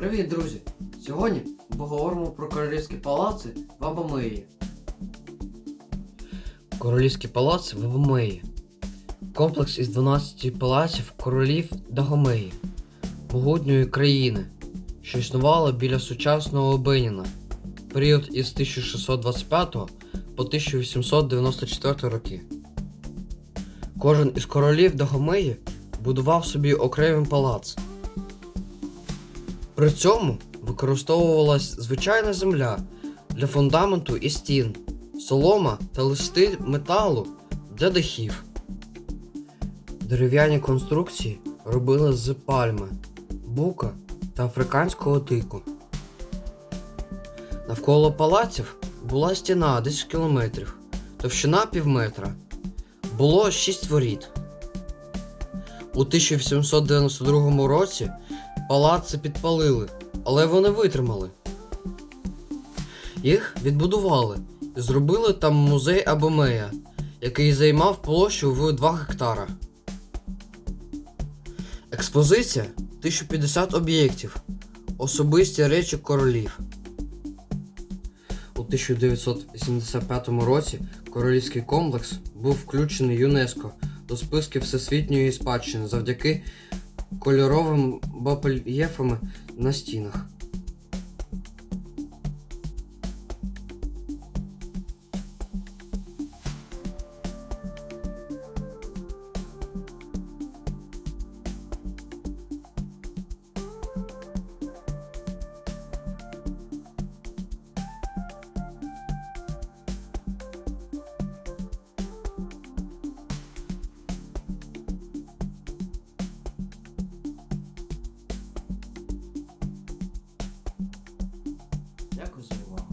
Привіт, друзі! Сьогодні поговоримо про королівські палаци в Абомеї. Королівський палац в Абомеї. Комплекс із 12 палаців королів Дагомеї, могутньої країни, що існувала біля сучасного Беніна, період із 1625 по 1894 роки. Кожен із королів Дагомеї будував собі окремий палац. При цьому використовувалась звичайна земля для фундаменту і стін, солома та листи металу для дахів. Дерев'яні конструкції робили з пальми, бука та африканського тику. Навколо палаців була стіна 10 кілометрів, товщина півметра. Було 6 воріт. У 1792 році палаци підпалили, але вони витримали. Їх відбудували і зробили там музей Абомея, який займав площу в 2 гектара. Експозиція 1050 об'єктів, особисті речі королів. У 1985 році королівський комплекс був включений ЮНЕСКО до списків всесвітньої спадщини завдяки кольоровим бапельєфами на стінах. Дякую за увагу.